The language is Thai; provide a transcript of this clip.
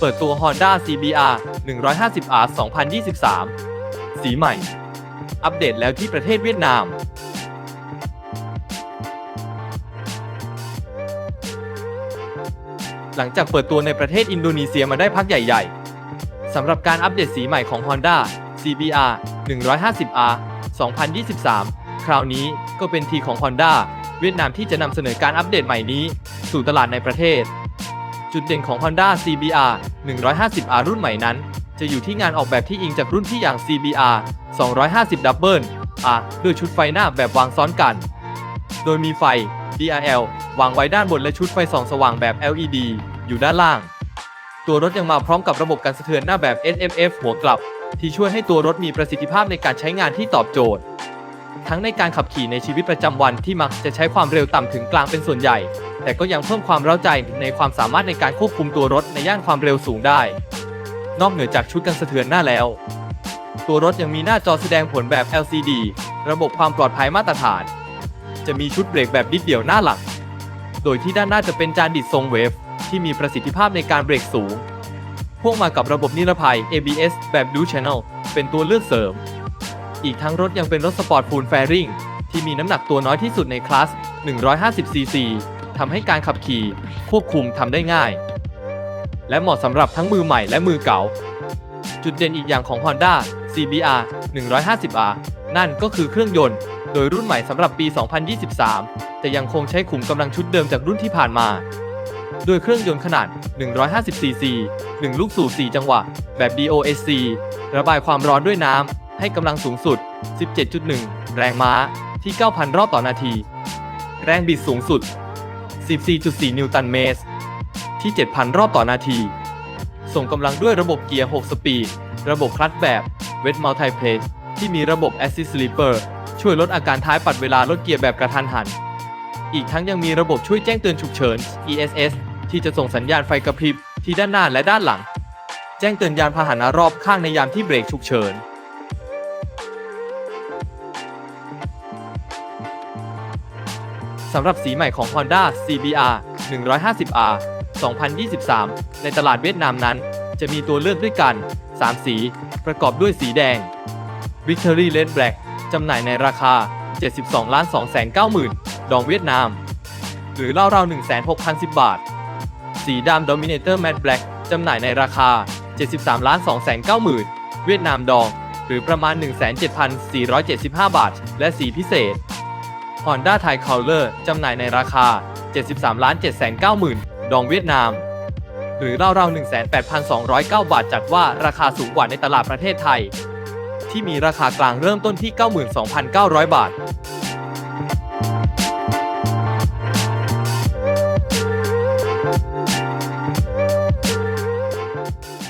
เปิดตัว Honda CBR 150R 2023 สีใหม่ อัปเดตแล้วที่ประเทศเวียดนาม หลังจากเปิดตัวในประเทศอินโดนีเซียมาได้พักใหญ่ๆ สำหรับการอัปเดตสีใหม่ของ Honda CBR 150R 2023 คราวนี้ก็เป็นทีของ Honda เวียดนามที่จะนำเสนอการอัปเดตใหม่นี้ สู่ตลาดในประเทศ จุดเด่นของ Honda CBR 150R รุ่นใหม่นั้น จะอยู่ที่งานออกแบบที่อิงจากรุ่นที่อย่าง CBR 250 Double R ด้วยชุดไฟหน้าแบบวางซ้อนกัน โดยมีไฟ DRL วางไว้ด้านบนและชุดไฟส่องสว่างแบบ LED อยู่ด้านล่าง ตัวรถยังมาพร้อมกับระบบการสะเทือนหน้าแบบ SMF หัวกลับ ที่ช่วยให้ตัวรถมีประสิทธิภาพในการใช้งานที่ตอบโจทย์ ทั้งในการขับขี่ในชีวิตประจำวันที่มักจะใช้ความเร็วต่ำถึงกลางเป็นส่วนใหญ่ แต่ก็ยังเพิ่มความเร้าใจในความสามารถในการควบคุมตัวรถในย่านความเร็วสูงได้ นอกเหนือจากชุดกันสะเทือนหน้าแล้ว ตัวรถยังมีหน้าจอแสดงผลแบบ LCD ระบบความปลอดภัยมาตรฐาน จะมีชุดเบรกแบบดิดเดี่ยวหน้าหลัง โดยที่ด้านหน้าจะเป็นจานดิดทรงเวฟที่มีประสิทธิภาพในการเบรกสูงพ่วงมากับระบบนิรภัย ABS แบบ Dual Channel เป็นตัวเลือกเสริม อีกทั้งรถยังเป็นรถสปอร์ตฟูลแฟริงที่มีน้ำหนักตัวน้อยที่สุดในคลาส 150cc ทำให้การขับขี่ควบคุมทำได้ง่าย และเหมาะสำหรับทั้งมือใหม่และมือเก่า จุดเด่นอีกอย่างของ Honda CBR 150R นั่นก็คือเครื่องยนต์ โดยรุ่นใหม่สำหรับปี 2023 จะยังคงใช้ขุมกำลังชุดเดิมจากรุ่นที่ผ่านมา โดยเครื่องยนต์ขนาด 150cc 1 ลูกสูบ4จังหวะ แบบ DOSC ระบายความร้อนด้วยน้ำ ให้กำลังสูงสุด 17.1 แรงม้าที่ 9,000 รอบต่อนาที แรงบิดสูงสุด 14.4 นิวตันเมตรที่ 7,000 รอบต่อนาที ส่งกำลังด้วยระบบเกียร์ 6 สปีด ระบบคลัตช์แบบ Wet Multi Place ที่มีระบบ Assist Sleeper ช่วยลดอาการท้ายปัดเวลาลดเกียร์แบบกระทันหัน อีกทั้งยังมีระบบช่วยแจ้งเตือนฉุกเฉิน ESS ที่จะส่งสัญญาณไฟกระพริบที่ด้านหน้าและด้านหลัง แจ้งเตือนยานพาหนะรอบข้างในยามที่เบรกฉุกเฉิน สำหรับสีใหม่ของ Honda CBR 150R 2023 ในตลาดเวียดนามนั้น จะมีตัวเลือกด้วยกัน 3 สี ประกอบด้วยสีแดง Victory Red Black จำหน่ายในราคา 72ล้าน2 9 0 0 0 0ดองเวียดนาม หรือราวๆ16,010 บาท สีดำ Dominator Matte Black จำหน่ายในราคา 73ล้าน2 9 0 0 0 0เวียดนามดอง หรือประมาณ 17,475 บาท และสีพิเศษ Honda Thai Color จำหน่ายในราคา 73ล้าน790,000 ดองเวียดนาม หรือราวๆ 18,209 บาท จัดว่าราคาสูงกว่าในตลาดประเทศไทย ที่มีราคากลางเริ่มต้นที่ 92,900 บาท